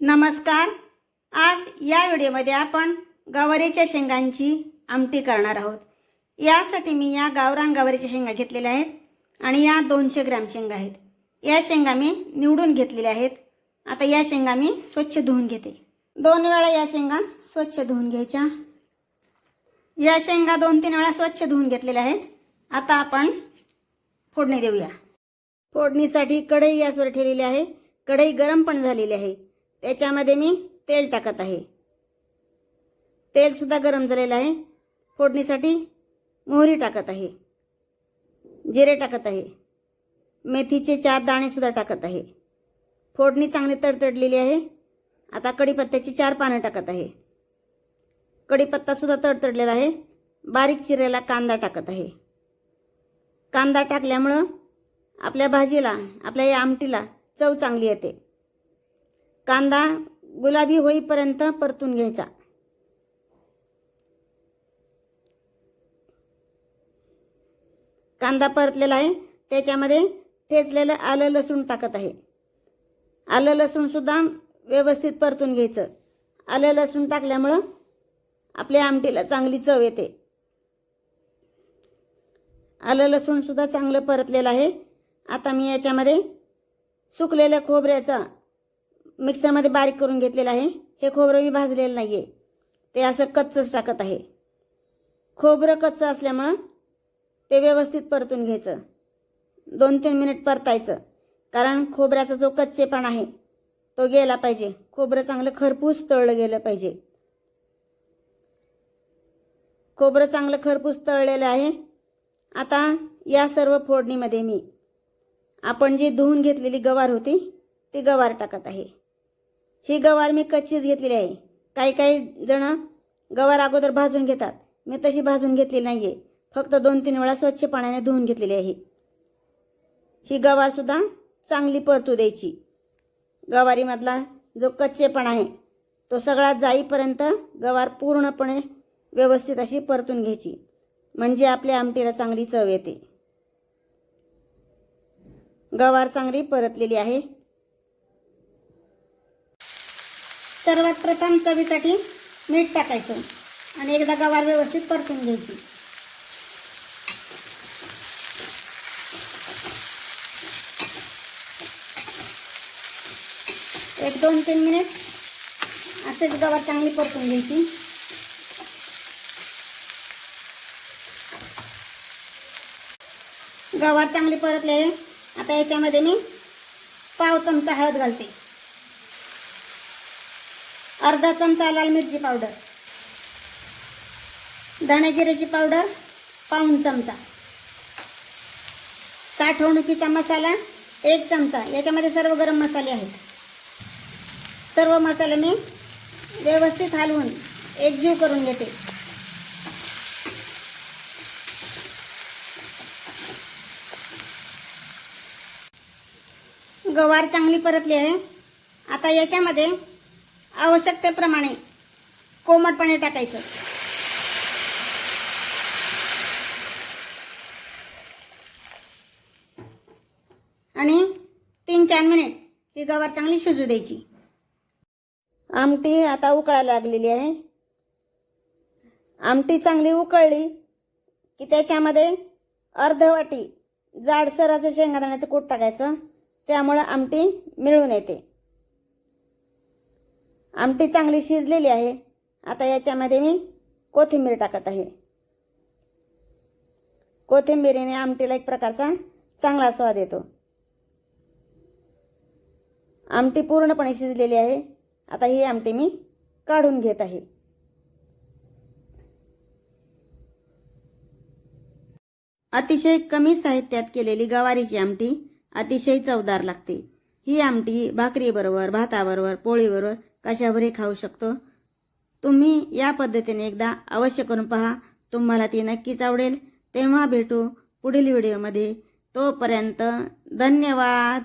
नमस्कार. आज या व्हिडिओमध्ये आपण गवारीच्या शेंगांची आमटी करणार आहोत. यासाठी मी या गावरान गवारीच्या शेंगा घेतलेल्या आहेत आणि या दोनशे ग्रॅम शेंगा आहेत. या शेंगा मी निवडून घेतलेल्या आहेत. आता या शेंगा मी स्वच्छ धुवून घेते. दोन वेळा या शेंगा स्वच्छ धुवून घ्यायच्या. या शेंगा दोन तीन वेळा स्वच्छ धुवून घेतलेल्या आहेत. आता आपण फोडणी देऊया. फोडणीसाठी कढई गॅसवर ठेवलेली आहे. कढई गरम पण झालेली आहे. त्याच्यामध्ये मी तेल टाकत आहे. तेलसुद्धा गरम झालेलं आहे. फोडणीसाठी मोहरी टाकत आहे. जिरे टाकत आहे. मेथीचे चार दाणेसुद्धा टाकत आहे. फोडणी चांगली तडतडलेली आहे. आता कढीपत्त्याची चार पानं टाकत आहे. कढीपत्तासुद्धा तडतडलेला आहे. बारीक चिरेला कांदा टाकत आहे. कांदा टाकल्यामुळं आपल्या भाजीला आपल्या या आमटीला चव चांगली येते. कांदा गुलाबी होईपर्यंत परतून घ्यायचा. कांदा परतलेला आहे त्याच्यामध्ये ठेचलेलं आलं लसूण टाकत आहे. आलं लसूणसुद्धा व्यवस्थित परतून घ्यायचं. आलं लसूण टाकल्यामुळं आपल्या आमटीला चांगली चव येते. आलं लसूणसुद्धा चांगलं परतलेलं आहे. आता मी याच्यामध्ये सुकलेल्या खोबऱ्याचा मिक्सरमध्ये बारीक करून घेतलेलं आहे. हे खोबरं मी भाजलेलं नाही आहे ते असं कच्चंच टाकत आहे. खोबरं कच्चं असल्यामुळं ते व्यवस्थित परतून घ्यायचं. दोन तीन मिनिट परतायचं. कारण खोबऱ्याचा जो कच्चेपण आहे तो गेला पाहिजे. खोबरं चांगलं खरपूस तळलं गेलं पाहिजे. खोबरं चांगलं खरपूस तळलेलं आहे. आता या सर्व फोडणीमध्ये मी आपण जी धुवून घेतलेली गवार होती ती गवार टाकत आहे. ही गवार मी कच्चीच घेतलेली आहे. काही काही जण गवार अगोदर भाजून घेतात. मी तशी भाजून घेतली नाही आहे फक्त दोन तीन वेळा स्वच्छ पाण्याने धुवून घेतलेली आहे. ही गवारसुद्धा चांगली परतू द्यायची. गवारीमधला जो कच्चेपणा आहे तो सगळा जाईपर्यंत गवार पूर्णपणे व्यवस्थित अशी परतून घ्यायची. म्हणजे आपल्या आमटीला चांगली चव येते. गवार चांगली परतलेली आहे. सर्वात प्रथम चवीसाठी मीठ टाकायचं आणि एकदा गवार व्यवस्थित परतून घ्यायची. एक दोन तीन मिनिट असेच गवार चांगली परतून घ्यायची. गवार चांगली परतले आता याच्यामध्ये मी पाव चमचा हळद घालते. अर्धा चमचा लाल मिरची पावडर. धणे जिऱ्याची पावडर पाऊण चमचा. साठवणुकीचा मसाला एक चमचा. याच्यामध्ये सर्व गरम मसाले आहेत. सर्व मसाले मी व्यवस्थित हलवून एकजीव करून घेते. गवार चांगली परतली आहे. आता याच्यामध्ये आवश्यकतेप्रमाणे कोमट पाणी टाकायचं. आणि तीन चार मिनिट ही गवार चांगली शिजू द्यायची. आमटी आता उकळायला लागलेली आहे. आमटी चांगली उकळली की त्याच्यामध्ये अर्ध वाटी जाडसर असं शेंगादाण्याचं कूट टाकायचं. त्यामुळं आमटी मिळून येते. आमटी चांगली शिजलेली आहे. आता याच्यामध्ये मी कोथिंबीर टाकत आहे. कोथिंबीरीने आमटीला एक प्रकारचा चांगला स्वाद येतो. आमटी पूर्णपणे शिजलेली आहे. आता ही आमटी मी काढून घेत आहे. अतिशय कमी साहित्यात केलेली गवारीची आमटी अतिशय चवदार लागते. ही आमटी भाकरीबरोबर भाताबरोबर पोळीबरोबर कशावरही खाऊ शकतो. तुम्ही या पद्धतीने एकदा अवश्य करून पहा. तुम्हाला ती नक्कीच आवडेल. तेव्हा भेटू पुढील व्हिडिओमध्ये. तोपर्यंत धन्यवाद.